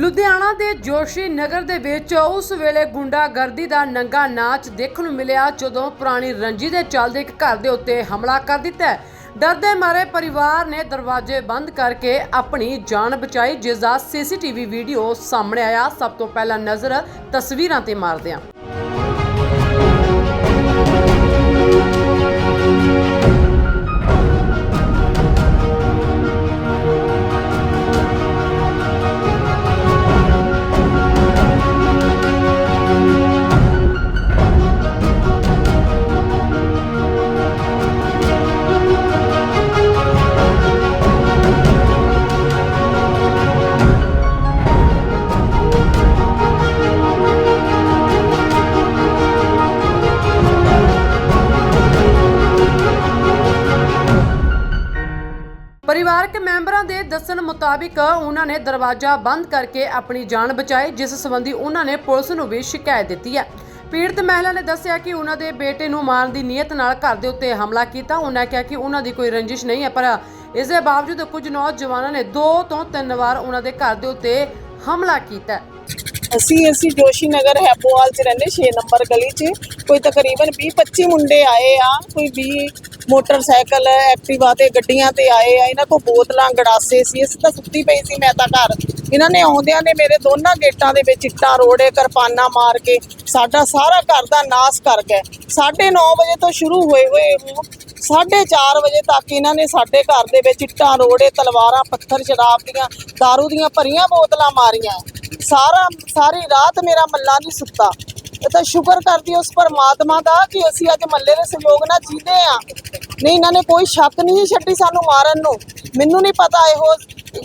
ਲੁਧਿਆਣਾ ਦੇ ਜੋਸ਼ੀ ਨਗਰ ਦੇ ਵਿੱਚ ਉਸ ਵੇਲੇ ਗੁੰਡਾਗਰਦੀ ਦਾ ਨੰਗਾ ਨਾਚ ਦੇਖਣ ਨੂੰ ਮਿਲਿਆ, ਜਦੋਂ ਪੁਰਾਣੀ ਰੰਜੀ ਦੇ ਚੱਲਦੇ ਇੱਕ ਘਰ ਦੇ ਉੱਤੇ ਹਮਲਾ ਕਰ ਦਿੱਤਾ ਹੈ। ਡਰਦੇ ਮਾਰੇ ਪਰਿਵਾਰ ਨੇ ਦਰਵਾਜ਼ੇ ਬੰਦ ਕਰਕੇ ਆਪਣੀ ਜਾਨ ਬਚਾਈ, ਜਿਸ ਦਾ ਸੀਸੀਟੀਵੀ ਵੀਡੀਓ ਸਾਹਮਣੇ ਆਇਆ ਸਭ ਤੋਂ ਪਹਿਲਾਂ ਨਜ਼ਰ ਤਸਵੀਰਾਂ ਤੇ ਮਾਰਦੇ ਹਾਂ ਪਰਿਵਾਰਕ ਮੈਂਬਰਾਂ ਦੇ ਦੱਸਣ ਮੁਤਾਬਿਕ ਉਹਨਾਂ ਨੇ ਦਰਵਾਜ਼ਾ ਬੰਦ ਕਰਕੇ ਆਪਣੀ ਜਾਨ ਬਚਾਈ, ਜਿਸ ਸੰਬੰਧੀ ਉਹਨਾਂ ਨੇ ਪੁਲਿਸ ਨੂੰ ਵੀ ਸ਼ਿਕਾਇਤ ਦਿੱਤੀ ਹੈ। ਪੀੜਤ ਮਹਿਲਾ ਨੇ ਦੱਸਿਆ ਕਿ ਉਹਨਾਂ ਦੇ ਬੇਟੇ ਨੂੰ ਮਾਰਨ ਦੀ ਨੀਅਤ ਨਾਲ ਘਰ ਦੇ ਉੱਤੇ ਹਮਲਾ ਕੀਤਾ। ਉਹਨਾਂ ਕਿਹਾ ਕਿ ਉਹਨਾਂ ਦੀ ਕੋਈ ਰੰਜਿਸ਼ ਨਹੀਂ ਹੈ, ਪਰ ਇਸ ਦੇ ਬਾਵਜੂਦ ਕੁਝ ਨੌਜਵਾਨਾਂ ਨੇ ਦੋ ਤੋਂ ਤਿੰਨ ਵਾਰ ਉਹਨਾਂ ਦੇ ਘਰ ਦੇ ਉੱਤੇ ਹਮਲਾ ਕੀਤਾ ਹੈ। ਅਸੀਂ ਅਸੀਂ ਜੋਸ਼ੀ ਨਗਰ ਹੈਪੋਵਾਲ ਚ ਰਹਿੰਦੇ 6 ਨੰਬਰ ਗਲੀ ਚ। ਕੋਈ ਤਕਰੀਬਨ 20 25 ਮੁੰਡੇ ਆਏ ਆ, ਕੋਈ 20 ਮੋਟਰਸਾਈਕਲ, ਐਕਟਿਵਾ ਤੇ ਗੱਡੀਆਂ ਤੇ ਆਏ ਆ, ਇਹਨਾਂ ਕੋ ਬੋਤਲਾਂ, ਗੜਾਸੇ ਸੀ, ਅਸੀਂ ਤਾਂ ਸੁੱਤੀ ਪਈ ਸੀ ਮੈਂ ਤਾਂ ਘਰ। ਇਹਨਾਂ ਨੇ ਆਉਂਦਿਆਂ ਨੇ ਮੇਰੇ ਦੋਨਾਂ ਗੇਟਾਂ ਦੇ ਵਿੱਚ ਇੱਟਾਂ, ਰੋੜੇ, ਕਿਰਪਾਨਾਂ ਮਾਰ ਕੇ ਸਾਡਾ ਸਾਰਾ ਘਰ ਦਾ ਨਾਸ ਕਰ ਗਏ। 9:30 ਵਜੇ ਤੋਂ ਸ਼ੁਰੂ ਹੋਏ ਹੋਏ ਉਹ 4:30 ਵਜੇ ਤੱਕ ਇਹਨਾਂ ਨੇ ਸਾਡੇ ਘਰ ਦੇ ਵਿੱਚ ਇੱਟਾਂ, ਰੋੜੇ, ਤਲਵਾਰਾਂ, ਪੱਥਰ, ਸ਼ਰਾਬ ਦੀਆਂ, दारू ਦੀਆਂ ਭਰੀਆਂ ਬੋਤਲਾਂ ਮਾਰੀਆਂ। ਸਾਰਾ, ਸਾਰੀ ਰਾਤ ਮੇਰਾ ਮੱਲਾ ਨਹੀਂ ਸੁੱਤਾ। ਤਾਂ ਸ਼ੁਕਰ ਕਰਦੀ ਉਸ ਪਰਮਾਤਮਾ ਦਾ ਕਿ ਅਸੀਂ ਅੱਜ ਮੱਲੇ ਦੇ ਸਹਿਯੋਗ ਨਾਲ ਜੀਦੇ ਆ ਨਹੀਂ, ਇਹਨਾਂ ਨੇ ਕੋਈ ਸ਼ੱਕ ਨਹੀਂ ਛੱਡੀ ਸਾਨੂੰ ਮਾਰਨ ਨੂੰ। ਮੈਨੂੰ ਨਹੀਂ ਪਤਾ ਇਹੋ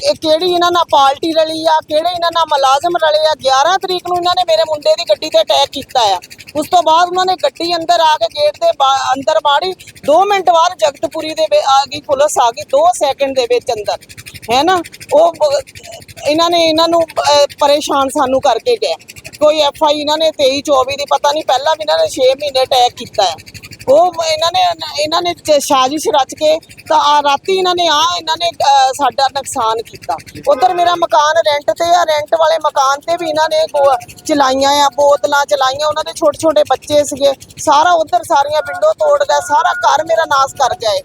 ਇਹ ਕਿਹੜੀ ਇਹਨਾਂ ਨਾਲ ਪਾਰਟੀ ਰਲੀ ਆ, ਕਿਹੜੇ ਇਹਨਾਂ ਨਾਲ ਮੁਲਾਜ਼ਮ ਰਲੇ ਆ। 11 ਤਰੀਕ ਨੂੰ ਇਹਨਾਂ ਨੇ ਮੇਰੇ ਮੁੰਡੇ ਦੀ ਗੱਡੀ ਤੇ ਅਟੈਕ ਕੀਤਾ ਆ। ਉਸ ਤੋਂ ਬਾਅਦ ਉਹਨਾਂ ਨੇ ਗੱਡੀ ਅੰਦਰ ਆ ਕੇ ਗੇਟ ਦੇ ਬਾ- ਅੰਦਰ ਬਾੜੀ 2 ਮਿੰਟ ਬਾਅਦ ਜਗਤਪੁਰੀ ਦੇ ਆ ਗਈ ਪੁਲਿਸ ਆ ਗਈ 2 ਸੈਕਿੰਡ ਦੇ ਵਿੱਚ ਅੰਦਰ। ਹੈ ਨਾ? ਉਹ ਇਹਨਾਂ ਨੇ ਇਹਨਾਂ ਨੂੰ ਪਰੇਸ਼ਾਨ ਸਾਨੂੰ ਕਰਕੇ ਗਏ ਕੋਈ ਐਫ ਆਈ ਇਹਨਾਂ ਨੇ 23 24 ਦੀ ਪਤਾ ਨਹੀਂ ਪਹਿਲਾਂ ਵੀ ਇਹਨਾਂ ਨੇ 6 ਮਹੀਨੇ ਅਟੈਕ ਕੀਤਾ ਹੈ। ਉਹ ਇਹਨਾਂ ਨੇ ਇਹਨਾਂ ਨੇ ਸਾਜ਼ਿਸ਼ ਰਚ ਕੇ ਤਾਂ ਆ ਰਾਤੀ ਇਹਨਾਂ ਨੇ ਆ ਇਹਨਾਂ ਨੇ ਅਹ, ਸਾਡਾ ਨੁਕਸਾਨ ਕੀਤਾ। ਉਧਰ ਮੇਰਾ ਮਕਾਨ ਰੈਂਟ ਤੇ ਆ ਰੈਂਟ ਵਾਲੇ ਮਕਾਨ ਤੇ ਵੀ ਇਹਨਾਂ ਨੇ ਚਲਾਈਆਂ ਆ ਬੋਤਲਾਂ ਚਲਾਈਆਂ ਉਹਨਾਂ ਦੇ ਛੋਟੇ ਛੋਟੇ ਬੱਚੇ ਸੀਗੇ। ਸਾਰਾ ਉਧਰ ਸਾਰੀਆਂ ਵਿੰਡੋ ਤੋੜ ਗਏ ਸਾਰਾ ਘਰ ਮੇਰਾ ਨਾਸ ਕਰ ਜਾਏ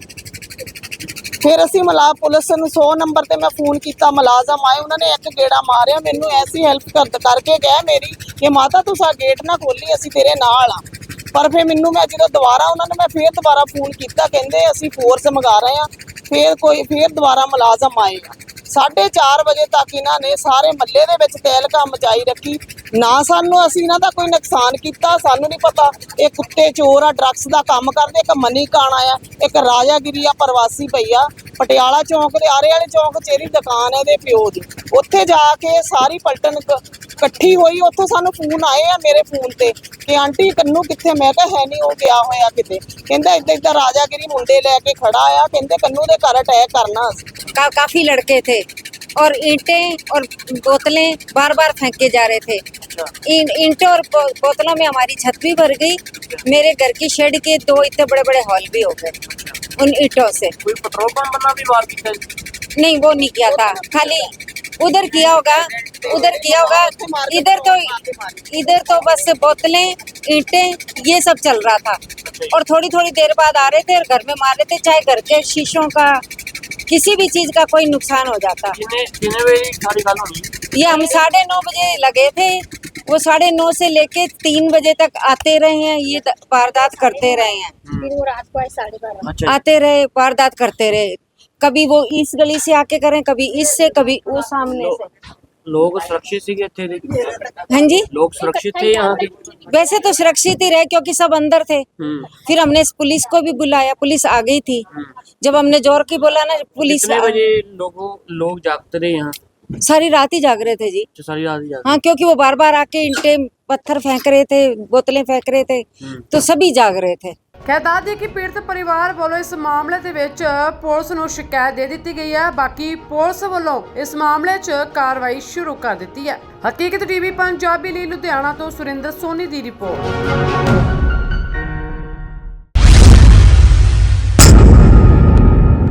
ਫਿਰ ਅਸੀਂ ਮਲਾ ਪੁਲਿਸ ਨੂੰ 100 ਨੰਬਰ ਤੇ ਮੈਂ ਫੋਨ ਕੀਤਾ, ਮੁਲਾਜ਼ਮ ਆਏ, ਉਹਨਾਂ ਨੇ ਇੱਕ ਗੇੜਾ ਮਾਰਿਆ, ਮੈਨੂੰ ਐਸੀ ਹੈਲਪ ਕਰ ਕਰਕੇ ਗਏ ਮੇਰੀ ਕਿ ਮਾਤਾ ਤੂੰ ਸਾ ਗੇਟ ਨਾ ਖੋਲੀ, ਅਸੀਂ ਤੇਰੇ ਨਾਲ ਆ। ਪਰ ਫਿਰ ਮੈਨੂੰ ਮੈਂ ਜਦੋਂ ਦੁਬਾਰਾ ਉਹਨਾਂ ਨੇ ਮੈਂ ਫੇਰ ਦੁਬਾਰਾ ਫੋਨ ਕੀਤਾ, ਕਹਿੰਦੇ ਅਸੀਂ ਫੋਰਸ ਮੰਗਾ ਰਹੇ ਆ, ਫੇਰ ਕੋਈ, ਫੇਰ ਦੁਬਾਰਾ ਮੁਲਾਜ਼ਮ ਆਏਗਾ 4:30 ਵਜੇ ਤੱਕ ਇਹਨਾਂ ਨੇ ਸਾਰੇ ਮੱਲੇ ਦੇ ਵਿੱਚ ਤਹਿਲਕਾ ਮਚਾਈ ਰੱਖੀ। ਨਾ ਸਾਨੂੰ ਅਸੀਂ ਇਹਨਾਂ ਦਾ ਕੋਈ ਨੁਕਸਾਨ ਕੀਤਾ, ਸਾਨੂੰ ਨਹੀਂ ਪਤਾ ਇਹ ਕੁੱਤੇ, ਚੋਰ ਆ ਡਰੱਗਸ ਦਾ ਕੰਮ ਕਰਦੇ, ਇੱਕ ਮਨੀ ਕਾਣਾ ਆ, ਇੱਕ ਰਾਜਾਗਿਰੀ ਆ, ਪ੍ਰਵਾਸੀ ਭਈਆ ਪਟਿਆਲਾ ਚੌਂਕ ਦੇ, ਆਰੇ ਵਾਲੇ ਚੌਂਕ 'ਚ ਇਹਦੀ ਦੁਕਾਨ ਹੈ ਇਹਦੇ ਪਿਓ ਦੀ। ਉੱਥੇ ਜਾ ਕੇ ਸਾਰੀ ਪਲਟਨ ਇਕੱਠੀ ਹੋਈ, ਉੱਥੋਂ ਸਾਨੂੰ ਫੋਨ ਆਏ ਆ ਮੇਰੇ ਫੋਨ ਤੇ ਕਿ ਆਂਟੀ ਕੰਨੂ ਕਿੱਥੇ? ਮੈਂ ਕਿਹਾ ਹੈ ਨਹੀਂ, ਉਹ ਗਿਆ ਹੋਇਆ ਕਿਤੇ। ਕਹਿੰਦਾ ਇੱਦਾਂ ਇੱਦਾਂ ਰਾਜਾਗਿਰੀ ਮੁੰਡੇ ਲੈ ਕੇ ਖੜਾ ਆ, ਕਹਿੰਦੇ ਕੰਨੂ ਦੇ ਘਰ ਅਟੈਕ ਕਰਨਾ ਅਸੀਂ। का, काफ़ी लड़के थे और ईंटें और बोतलें बार बार फेंके जा रहे थे। इन ईंटों और बोतलों में हमारी छत भी भर गई। मेरे घर की शेड के दो इतने बड़े बड़े हॉल भी हो गए उन ईंटों से। कोई पेट्रोल पंप बना भी मार नहीं वो नहीं किया था। खाली उधर किया होगा उधर किया होगा इधर तो इधर तो बस बोतलें ईंटें ये सब चल रहा था। और थोड़ी थोड़ी देर बाद आ रहे थे और घर में मार रहे थे चाहे घर के शीशों का किसी भी चीज़ का कोई नुकसान हो जाता। ये हम साढ़े नौ बजे लगे थे। वो साढ़े नौ से लेके तीन बजे तक आते रहे हैं ये वारदात करते रहे हैं। फिर वो रात को आए साढ़े बारह। अच्छा। आते रहे वारदात करते रहे। कभी वो इस गली से आके करें कभी इससे कभी वो सामने से। लोग सुरक्षित थे हाँ जी। लोग सुरक्षित थे यहाँ के। वैसे तो सुरक्षित ही रहे क्योंकि सब अंदर थे। हम्म। फिर हमने पुलिस को भी बुलाया पुलिस आ गई थी। जब हमने ज़ोर की बोला ना पुलिस बजे लोगों लोग जागते रहे यहाँ? सारी रात ही जाग रहे थे जी। तो सारी रात ही हाँ क्योंकि वो बार बार आके इंटे पत्थर फेंक रहे थे बोतलें फेंक रहे थे तो सभी जाग रहे थे। ਖੈਰ ਦੱਸ ਕਿ ਪੀੜਤ ਪਰਿਵਾਰ ਵੱਲੋਂ ਇਸ ਮਾਮਲੇ ਦੇ ਵਿੱਚ ਪੁਲਿਸ ਨੂੰ ਸ਼ਿਕਾਇਤ ਦੇ ਦਿੱਤੀ ਗਈ ਹੈ। ਬਾਕੀ ਪੁਲਿਸ ਵੱਲੋਂ ਇਸ ਮਾਮਲੇ 'ਚ ਕਾਰਵਾਈ ਸ਼ੁਰੂ ਕਰ ਦਿੱਤੀ ਹੈ। ਹਕੀਕਤ ਟੀਵੀ, ਪੰਜਾਬੀ ਲਈ ਲੁਧਿਆਣਾ ਤੋਂ ਸੁਰਿੰਦਰ ਸੋਨੀ ਦੀ ਰਿਪੋਰਟ।